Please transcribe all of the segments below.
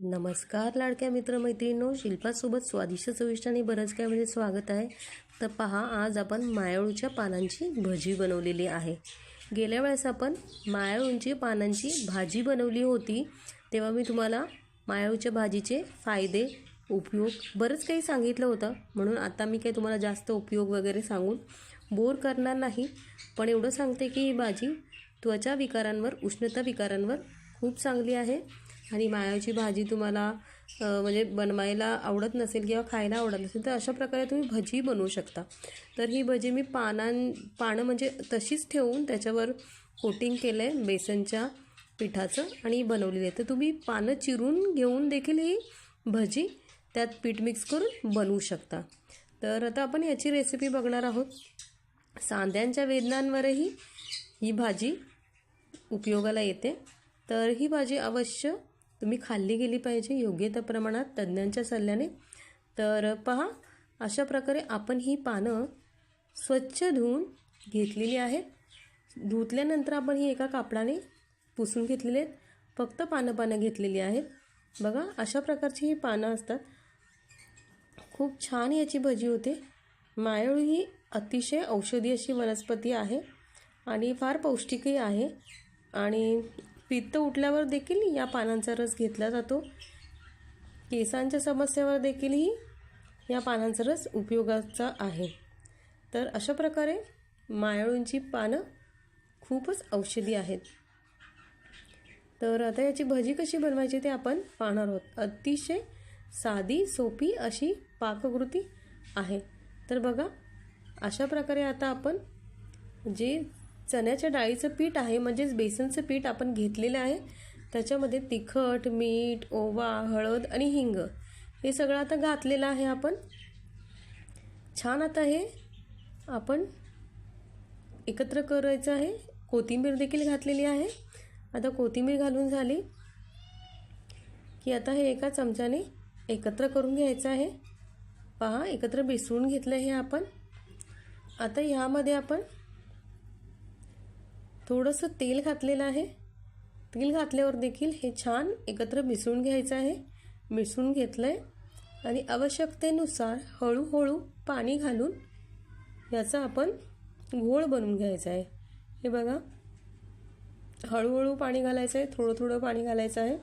नमस्कार लाडक्या मित्रमैत्रिणींनो. शिल्पासोबत स्वादिष्ट चविष्ट आणि बरंच काय म्हणजे स्वागत आहे. तर पहा आज आपण मायाळूच्या पानांची भजी बनवलेली आहे. गेल्या वेळेस आपण मायाळूंची पानांची भाजी बनवली होती. तेव्हा मी तुम्हाला मायाळूच्या भाजीचे फायदे उपयोग बरंच काही सांगितलं होतं. म्हणून आता मी काही तुम्हाला जास्त उपयोग वगैरे सांगून बोर करणार नाही. पण एवढं सांगते की ही भाजी त्वचा विकारांवर उष्णता विकारांवर खूप चांगली आहे. आणि मायाची भाजी तुम्हाला म्हणजे बनवायला आवडत नसेल किंवा खायला आवडत नसेल तर अशा प्रकारे तुम्ही भजी बनवू शकता. तर ही भजी मी पानां पानं म्हणजे तशीच ठेवून त्याच्यावर कोटिंग केलं आहे बेसनच्या पिठाचं आणि बनवलेली आहे. तर तुम्ही पानं चिरून घेऊन देखील ही भजी त्यात पीठ मिक्स करून बनवू शकता. तर आता आपण याची रेसिपी बघणार आहोत. सांध्यांच्या वेदनांवरही ही भाजी उपयोगाला येते. तर ही भाजी अवश्य तुम्ही खाल्ली गेली पाहिजे योग्य त्या प्रमाणात तज्ज्ञांच्या सल्ल्याने. तर पहा अशा प्रकारे आपण ही पानं स्वच्छ धुवून घेतलेली आहेत. धुतल्यानंतर आपण ही एका कापडाने पुसून घेतलेली आहेत. फक्त पानं पानं घेतलेली आहेत. बघा अशा प्रकारची ही पानं असतात. खूप छान याची भजी होते. मायळू ही अतिशय औषधी अशी वनस्पती आहे आणि फार पौष्टिकही आहे. आणि पित्त उठल्यावर देखील या पानांचा रस घेतला जातो. केसांच्या समस्येवर देखीलही या पानांचा रस उपयोगाचा आहे. तर अशा प्रकारे मायाळूंची पानं खूपच औषधी आहेत. तर आता याची भजी कशी बनवायची ते आपण पाहणार आहोत. अतिशय साधी सोपी अशी पाककृती आहे. तर बघा अशा प्रकारे आता आपण जे चण्याच्या डाळीचं पीठ आहे म्हणजेच बेसनचं पीठ आपण घेतलेलं आहे. त्याच्यामध्ये तिखट मीठ ओवा हळद आणि हिंग हे सगळं आता घातलेलं आहे आपण. छान आता हे आपण एकत्र करायचं आहे. कोथिंबीर देखील घातलेली आहे. आता कोथिंबीर घालून झाली की आता हे एका चमच्याने एकत्र करून घ्यायचं आहे. पहा एकत्र मिसळून घेतलं हे आपण. आता ह्यामध्ये आपण थोडंसं तेल घातलेलं आहे. तेल घातल्यावर देखील हे छान एकत्र मिसळून घ्यायचं आहे. मिसळून घेतलं आहे आणि आवश्यकतेनुसार हळूहळू पाणी घालून याचा आपण घोळ बनवून घ्यायचा आहे. हे बघा. हळूहळू पाणी घालायचं आहे. थोडं थोडं पाणी घालायचं आहे.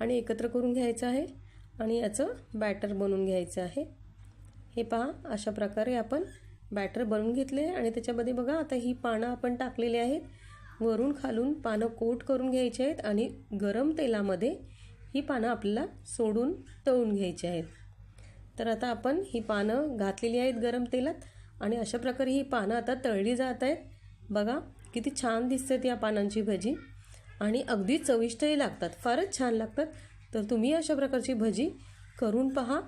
आणि एकत्र करून घ्यायचं आहे. आणि याचं बॅटर बनवून घ्यायचं आहे. हे पहा अशा प्रकारे आपण बॅटर बनवून घेतले आणि त्याच्यामध्ये बघा आता ही पानं आपण टाकलेली आहेत. वरून खालून पानं कोट करून घ्यायची आहेत आणि गरम तेलामध्ये ही पानं आपल्याला सोडून तळून घ्यायची आहेत. तर आता आपण ही पानं घातलेली आहेत गरम तेलात आणि अशा प्रकारे ही पानं आता तळली जात आहेत. बघा किती छान दिसतात या पानांची भजी. आणि अगदी चविष्टही लागतात फारच छान लागतात. तर तुम्ही अशा प्रकारची भजी करून पहा.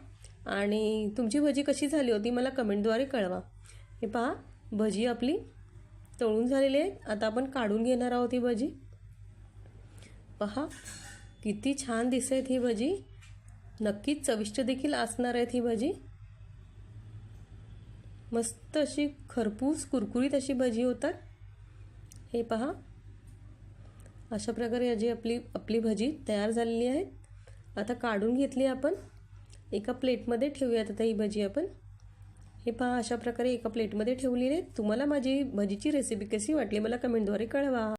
आणि तुमची भजी कशी झाली होती मला कमेंटद्वारे कळवा. हे पहा भजी आपली तळून झालेली आहे आता आपण काढून घेणार आहोत ही भजी. पहा किती छान दिसत ही भजी. नक्कीच चविष्ट देखील असणार आहेत ही भजी. मस्त अशी खरपूस कुरकुरीत अशी भजी होतात. हे पहा. अशा प्रकारे याची आपली आपली भजी तयार झालेली आहे आता काढून घेतली आपण. एका प्लेटमध्ये ठेवूयात आता ही भजी आपण. हे पहा अशा प्रकारे एका प्लेटमध्ये ठेवलेले तुम्हाला माझी भजीची रेसिपी कशी वाटली मला कमेंटद्वारे कळवा.